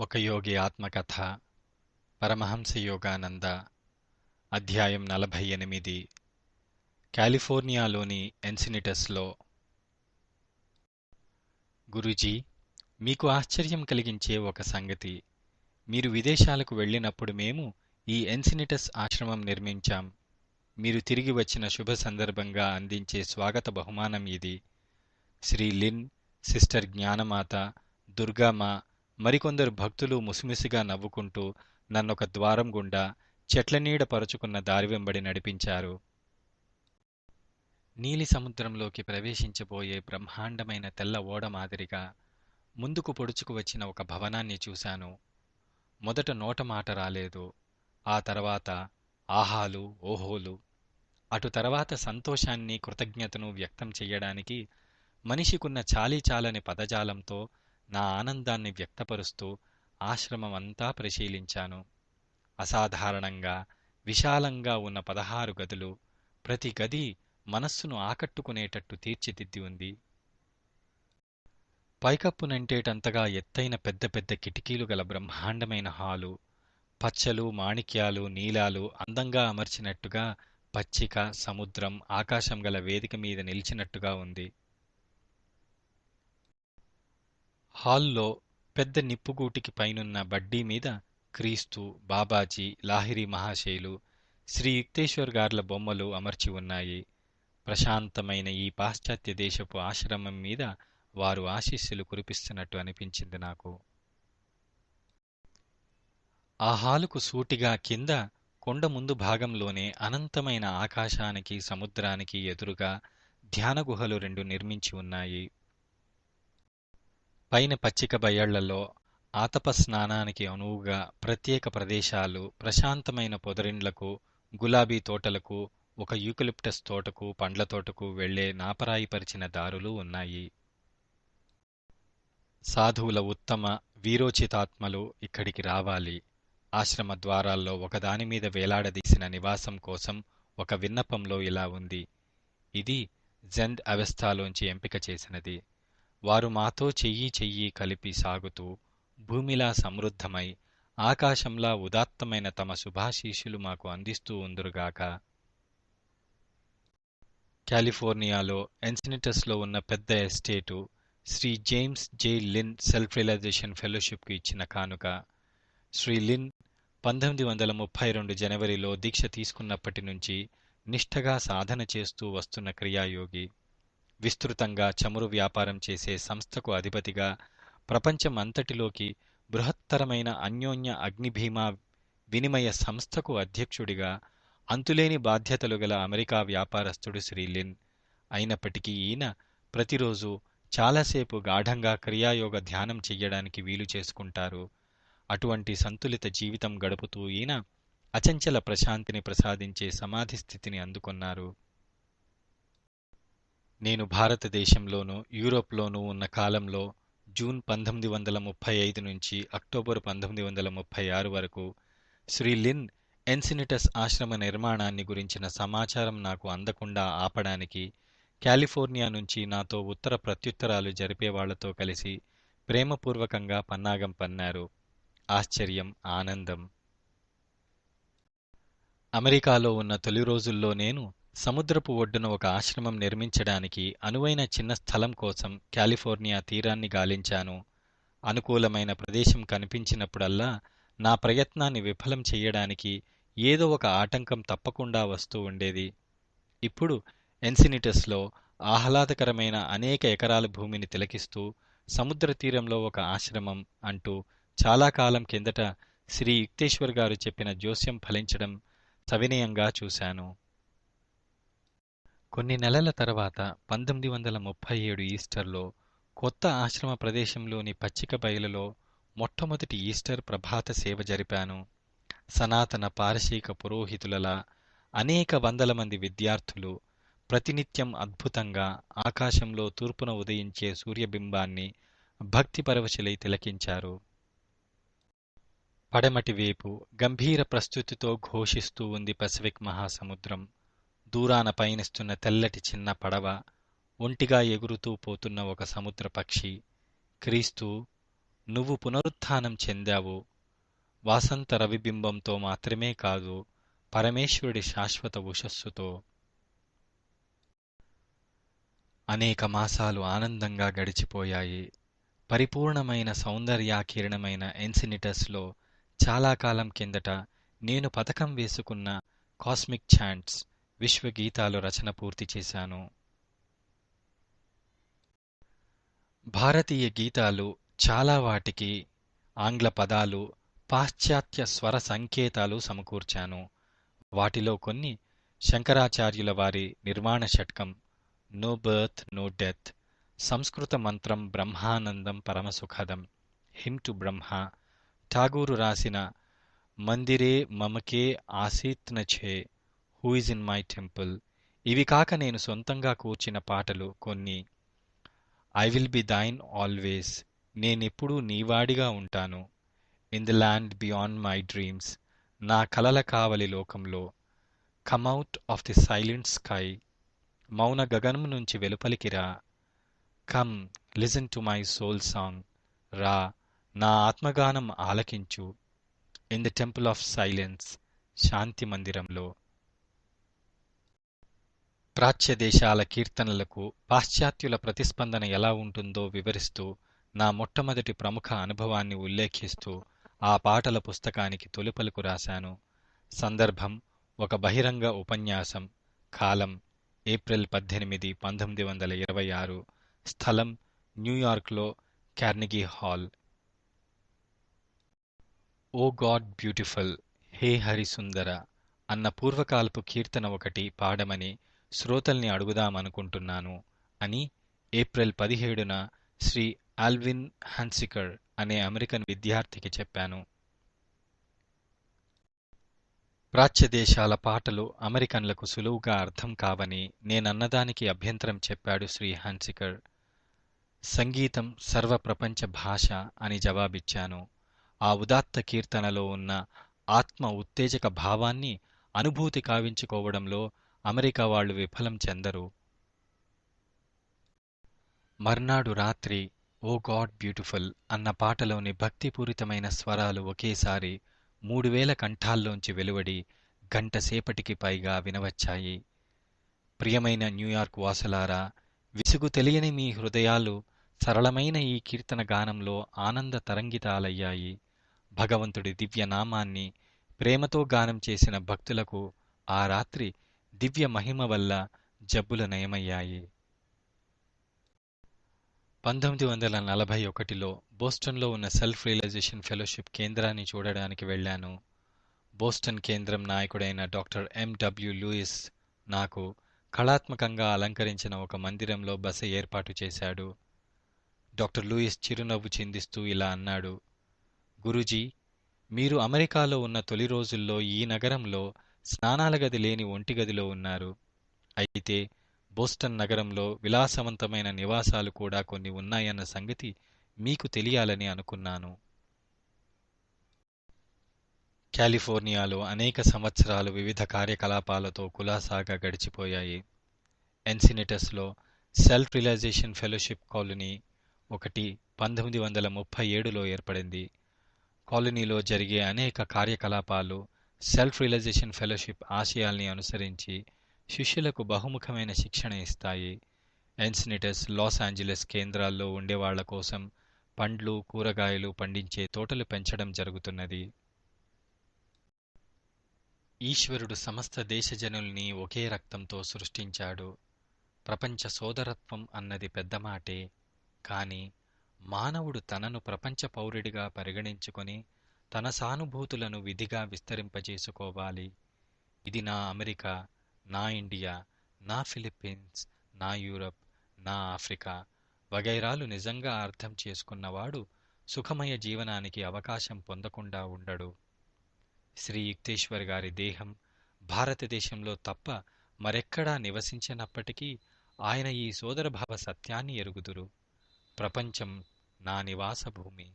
ఒక యోగి ఆత్మకథ పరమహంస యోగానంద అధ్యాయం నలభై ఎనిమిది కాలిఫోర్నియాలోని ఎన్సినిటస్లో. గురూజీ మీకు ఆశ్చర్యం కలిగించే ఒక సంగతి. మీరు విదేశాలకు వెళ్ళినప్పుడు మేము ఈ ఎన్సినిటస్ ఆశ్రమం నిర్మించాం. మీరు తిరిగి వచ్చిన శుభ సందర్భంగా అందించే స్వాగత బహుమానం ఇది. శ్రీ లిన్ సిస్టర్ జ్ఞానమాత దుర్గామ మరికొందరు భక్తులు ముసిముసిగా నవ్వుకుంటూ నన్నొక ద్వారం గుండా చెట్ల నీడ పరుచుకున్న దారి వెంబడి నడిపించారు. నీలి సముద్రంలోకి ప్రవేశించబోయే బ్రహ్మాండమైన తెల్ల ఓడ మాదిరిగా ముందుకు పొడుచుకు వచ్చిన ఒక భవనాన్ని చూశాను. మొదట నోట మాట రాలేదు. ఆ తర్వాత ఆహాలు ఓహోలు అటు తర్వాత సంతోషాన్ని కృతజ్ఞతను వ్యక్తం చెయ్యడానికి మనిషికున్న చాలీచాలని పదజాలంతో నా ఆనందాన్ని వ్యక్తపరుస్తూ ఆశ్రమమంతా పరిశీలించాను. అసాధారణంగా విశాలంగా ఉన్న పదహారు గదులు ప్రతి గది మనస్సును ఆకట్టుకునేటట్టు తీర్చిదిద్ది ఉంది. పైకప్పు నంటేటంతగా ఎత్తైన పెద్ద పెద్ద కిటికీలు గల బ్రహ్మాండమైన హాలు పచ్చలు మాణిక్యాలు నీలాలు అందంగా అమర్చినట్టుగా పచ్చిక సముద్రం ఆకాశం గల వేదిక మీద నిలిచినట్టుగా ఉంది. హాల్లో పెద్ద నిప్పుగూటికి పైనున్న బడ్డీ మీద క్రీస్తు బాబాజీ లాహిరి మహాశైలు శ్రీ యుక్తేశ్వర్ గార్ల బొమ్మలు అమర్చి ఉన్నాయి. ప్రశాంతమైన ఈ పాశ్చాత్య దేశపు ఆశ్రమం మీద వారు ఆశీస్సులు కురిపిస్తున్నట్టు అనిపించింది నాకు. ఆ హాలుకు సూటిగా కింద కొండ ముందు భాగంలోనే అనంతమైన ఆకాశానికి సముద్రానికి ఎదురుగా ధ్యానగుహలు రెండు నిర్మించి ఉన్నాయి. పైన పచ్చిక బయళ్ళలో ఆతప స్నానానికి అనువుగా ప్రత్యేక ప్రదేశాలు ప్రశాంతమైన పొదరిండ్లకు గులాబీ తోటలకు ఒక యూకలిప్టస్ తోటకు పండ్ల తోటకు వెళ్ళే నాపరాయిపరిచిన దారులు ఉన్నాయి. సాధువుల ఉత్తమ వీరోచితాత్మలు ఇక్కడికి రావాలి. ఆశ్రమ ద్వారాల్లో ఒకదాని మీద వేలాడదీసిన నివాసం కోసం ఒక విన్నపంలో ఇలా ఉంది. ఇది జెంద్ అవస్థలోంచి ఎంపిక చేసినది. వారు మాతో చెయ్యి చెయ్యి కలిపి సాగుతూ భూమిలా సమృద్ధమై ఆకాశంలా ఉదాత్తమైన తమ శుభాశీషులు మాకు అందిస్తూ ఉందురుగాక. కాలిఫోర్నియాలో ఎన్సినిటస్లో ఉన్న పెద్ద estate Sri James J Lynn self realization ఫెలోషిప్కు ఇచ్చిన కానుక. శ్రీ లిన్ పంతొమ్మిది వందల ముప్పై రెండు జనవరిలో దీక్ష తీసుకున్నప్పటి నుంచి నిష్ఠగా సాధన చేస్తూ వస్తున్న క్రియాయోగి. విస్తృతంగా చమురు వ్యాపారం చేసే సంస్థకు అధిపతిగా ప్రపంచం అంతటిలోకి బృహత్తరమైన అన్యోన్య అగ్నిభీమా వినిమయ సంస్థకు అధ్యక్షుడిగా అంతులేని బాధ్యతలు గల అమెరికా వ్యాపారస్తుడు శ్రీలిన్ అయినప్పటికీ ఈయన ప్రతిరోజు చాలాసేపు గాఢంగా క్రియాయోగ ధ్యానం చెయ్యడానికి వీలు చేసుకుంటారు. అటువంటి సంతులిత జీవితం గడుపుతూ ఈయన అచంచల ప్రశాంతిని ప్రసాదించే సమాధి స్థితిని అందుకున్నారు. నేను భారతదేశంలోనూ యూరోప్లోనూ ఉన్న కాలంలో జూన్ పంతొమ్మిది వందల ముప్పై ఐదు నుంచి అక్టోబర్ పంతొమ్మిది వందల ముప్పై ఆరు వరకు శ్రీ లిన్ ఎన్సినిటస్ ఆశ్రమ నిర్మాణాన్ని గురించిన సమాచారం నాకు అందకుండా ఆపడానికి కాలిఫోర్నియా నుంచి నాతో ఉత్తర ప్రత్యుత్తరాలు జరిపేవాళ్ళతో కలిసి ప్రేమపూర్వకంగా పన్నాగం పన్నారు. ఆశ్చర్యం ఆనందం. అమెరికాలో ఉన్న తొలి రోజుల్లో నేను సముద్రపు ఒడ్డున ఒక ఆశ్రమం నిర్మించడానికి అనువైన చిన్న స్థలం కోసం కాలిఫోర్నియా తీరాన్ని గాలించాను. అనుకూలమైన ప్రదేశం కనిపించినప్పుడల్లా నా ప్రయత్నాన్ని విఫలం చెయ్యడానికి ఏదో ఒక ఆటంకం తప్పకుండా వస్తూ ఉండేది. ఇప్పుడు ఎన్సినిటస్లో ఆహ్లాదకరమైన అనేక ఎకరాల భూమిని తిలకిస్తూ సముద్ర తీరంలో ఒక ఆశ్రమం అంటూ చాలా కాలం కిందట శ్రీ యుక్తేశ్వర్ గారు చెప్పిన జోస్యం ఫలించడం సవినయంగా చూశాను. కొన్ని నెలల తర్వాత పంతొమ్మిది వందల ముప్పై ఏడు ఈస్టర్లో కొత్త ఆశ్రమ ప్రదేశంలోని పచ్చిక బయలులో మొట్టమొదటి ఈస్టర్ ప్రభాత సేవ జరిపాను. సనాతన పారసీక పురోహితులలా అనేక వందల మంది విద్యార్థులు ప్రతినిత్యం అద్భుతంగా ఆకాశంలో తూర్పున ఉదయించే సూర్యబింబాన్ని భక్తిపరవశులై తిలకించారు. పడమటి వైపు గంభీర ప్రస్తుతితో ఘోషిస్తూ ఉంది పసిఫిక్ మహాసముద్రం. దూరాన పయనిస్తున్న తెల్లటి చిన్న పడవ ఒంటిగా ఎగురుతూ పోతున్న ఒక సముద్ర పక్షి. క్రీస్తు నువ్వు పునరుత్థానం చెందావు. వాసంత రవిబింబంతో మాత్రమే కాదు పరమేశ్వరుడి శాశ్వత ఉషస్సుతో. అనేక మాసాలు ఆనందంగా గడిచిపోయాయి. పరిపూర్ణమైన సౌందర్యాకిరణమైన ఎన్సినిటస్లో చాలా కాలం కిందట నేను పథకం వేసుకున్న కాస్మిక్ ఛాంట్స్ విశ్వగీతాలు రచన పూర్తి చేశాను. భారతీయ గీతాలు చాలా వాటికి ఆంగ్ల పదాలు పాశ్చాత్య స్వర సంకేతాలు సమకూర్చాను. వాటిలో కొన్ని శంకరాచార్యుల వారి నిర్మాణ షట్కం నో బర్త్ నో డెత్ సంస్కృత మంత్రం బ్రహ్మానందం పరమసుఖదం హిమ్ టు బ్రహ్మ ఠాగూరు రాసిన మందిరే మమకే ఆసీత్నఛే who is in my temple ఇవి కాక నేను సొంతంగా కూర్చిన పాటలు కొన్ని. I will be thine always నేనెప్పుడూ నీవాడిగా ఉంటాను. In the land beyond my dreams నా కలల కావలి లోకంలో. Come out of the silent sky మౌన గగనం నుంచి వెలుపలికిరా come listen to my soul song రా నా ఆత్మగానం ఆలకించు. In the temple of silence శాంతి మందిరంలో. ప్రాచ్య దేశాల కీర్తనలకు పాశ్చాత్యుల ప్రతిస్పందన ఎలా ఉంటుందో వివరిస్తూ నా మొట్టమొదటి ప్రముఖ అనుభవాన్ని ఉల్లేఖిస్తూ ఆ పాటల పుస్తకానికి తొలిపలుకు రాశాను. సందర్భం ఒక బహిరంగ ఉపన్యాసం కాలం ఏప్రిల్ పద్దెనిమిది పంతొమ్మిది వందల ఇరవై ఆరు స్థలం న్యూయార్క్లో Carnegie hall. O God beautiful హే హరిసుందర అన్న పూర్వకాలపు కీర్తన ఒకటి పాడమని శ్రోతల్ని అడుగుదామనుకుంటున్నాను అని ఏప్రిల్ పదిహేడున శ్రీ ఆల్విన్ హన్సికర్ అనే అమెరికన్ విద్యార్థికి చెప్పాను. ప్రాచ్య దేశాల పాటలు అమెరికన్లకు సులువుగా అర్థం కావని నేనన్నదానికి అభ్యంతరం చెప్పాడు శ్రీ హన్సికర్. సంగీతం సర్వప్రపంచ భాష అని జవాబిచ్చాను. ఆ ఉదాత్త కీర్తనలో ఉన్న ఆత్మ ఉత్తేజక భావాన్ని అనుభూతి కావించుకోవడంలో అమెరికా వాళ్ళు విఫలం చెందరు. మర్నాడు రాత్రి ఓ గాడ్ బ్యూటిఫుల్ అన్న పాటలోని భక్తిపూరితమైన స్వరాలు ఒకేసారి మూడు వేల కంఠాల్లోంచి వెలువడి గంట సేపటికి పైగా వినవచ్చాయి. ప్రియమైన న్యూయార్క్ వాసులారా విసుగు తెలియని మీ హృదయాలు సరళమైన ఈ కీర్తన గానంలో ఆనంద తరంగితాలయ్యాయి. భగవంతుడి దివ్యనామాన్ని ప్రేమతో గానం చేసిన భక్తులకు ఆ రాత్రి దివ్య మహిమ వల్ల జబ్బులు నయమయ్యాయి. పంతొమ్మిది వందల నలభై ఒకటిలో బోస్టన్లో ఉన్న సెల్ఫ్ రియలైజేషన్ ఫెలోషిప్ కేంద్రాన్ని చూడడానికి వెళ్ళాను. బోస్టన్ కేంద్రం నాయకుడైన డాక్టర్ ఎండబ్ల్యూ లూయిస్ నాకు కళాత్మకంగా అలంకరించిన ఒక మందిరంలో బస ఏర్పాటు చేశాడు. డాక్టర్ లూయిస్ చిరునవ్వు చిందిస్తూ ఇలా అన్నాడు. గురూజీ మీరు అమెరికాలో ఉన్న తొలి రోజుల్లో ఈ నగరంలో స్నానాల గది లేని ఒంటి గదిలో ఉన్నారు. అయితే బోస్టన్ నగరంలో విలాసవంతమైన నివాసాలు కూడా కొన్ని ఉన్నాయన్న సంగతి మీకు తెలియాలని అనుకున్నాను. కాలిఫోర్నియాలో అనేక సంవత్సరాలు వివిధ కార్యకలాపాలతో కులాసాగా గడిచిపోయాయి. ఎన్సినెటస్లో సెల్ఫ్ రియలైజేషన్ ఫెలోషిప్ కాలనీ ఒకటి పంతొమ్మిది వందల ముప్పై ఏడులో ఏర్పడింది. కాలనీలో జరిగే అనేక కార్యకలాపాలు సెల్ఫ్ రియలైజేషన్ ఫెలోషిప్ ఆశయాల్ని అనుసరించి శిష్యులకు బహుముఖమైన శిక్షణ ఇస్తాయి. ఎన్సినిటస్ లాస్ ఏంజలస్ కేంద్రాల్లో ఉండేవాళ్ళ కోసం పండ్లు కూరగాయలు పండించే తోటలు పెంచడం జరుగుతున్నది. ఈశ్వరుడు సమస్త దేశజనుల్ని ఒకే రక్తంతో సృష్టించాడు. ప్రపంచ సోదరత్వం అన్నది పెద్ద మాటే. కానీ మానవుడు తనను ప్రపంచ పౌరుడిగా పరిగణించుకొని తన సానుభూతులను విధిగా విస్తరింపజేసుకోవాలి. ఇది నా అమెరికా నా ఇండియా నా ఫిలిప్పీన్స్ నా యూరప్ నా ఆఫ్రికా వగైరాలు నిజంగా అర్థం చేసుకున్నవాడు సుఖమయ జీవనానికి అవకాశం పొందకుండా ఉండడు. శ్రీ యుక్తేశ్వర్ గారి దేహం భారతదేశంలో తప్ప మరెక్కడా నివసించినప్పటికీ ఆయన ఈ సోదరభావ సత్యాన్ని ఎరుగుదురు. ప్రపంచం నా నివాస భూమి.